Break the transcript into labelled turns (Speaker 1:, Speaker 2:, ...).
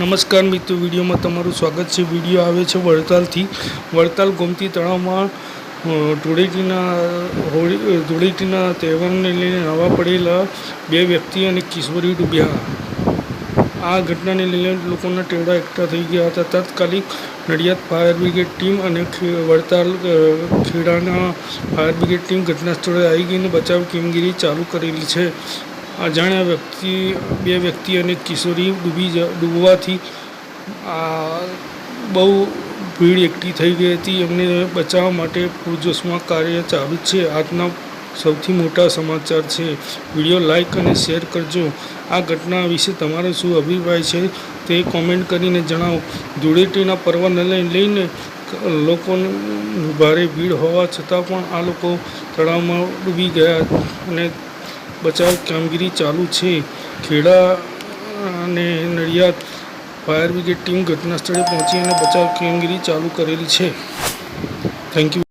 Speaker 1: નમસ્કાર મિત્રો, વિડીયોમાં તમારું સ્વાગત છે. વીડિયો આવે છે વડતાલથી. વડતાલ ગોમતી તળાવમાં ધૂળેટીના હોળી ધૂળેટીના તહેવારને લઈને નવા પડેલા બે વ્યક્તિ અને કિશોરી ડૂબ્યા. આ ઘટનાને લઈને લોકોના ટેડા એકઠા થઈ ગયા હતા. તાત્કાલિક નડિયાદ ફાયર બ્રિગેડ ટીમ અને વડતાલ ખેડાના ફાયર બ્રિગેડ ટીમ ઘટના સ્થળે આવી ગઈને બચાવ કામગીરી ચાલુ કરેલી છે. અજાણ્યા વ્યક્તિ, બે વ્યક્તિ અને કિશોરી ડૂબી ડૂબવાથી આ બહુ ભીડ એકઠી થઈ ગઈ હતી. એમને બચાવવા માટે પૂરજોશમાં કાર્ય ચાલુ છે. આજના સૌથી મોટા સમાચાર છે. વીડિયો લાઈક અને શેર કરજો. આ ઘટના વિશે તમારો શું અભિપ્રાય છે તે કોમેન્ટ કરીને જણાવો. ધૂળેટીના પર્વને લઈ- લઈને લોકોને ભારે ભીડ હોવા છતાં પણ આ લોકો તળાવમાં ડૂબી ગયા અને બચાવ કામગીરી ચાલુ છે. ખેડા અને નડિયાદ ફાયર બ્રિગેડ ટીમ ઘટના સ્થળે પહોંચી અને બચાવ કામગીરી ચાલુ કરેલી છે. Thank you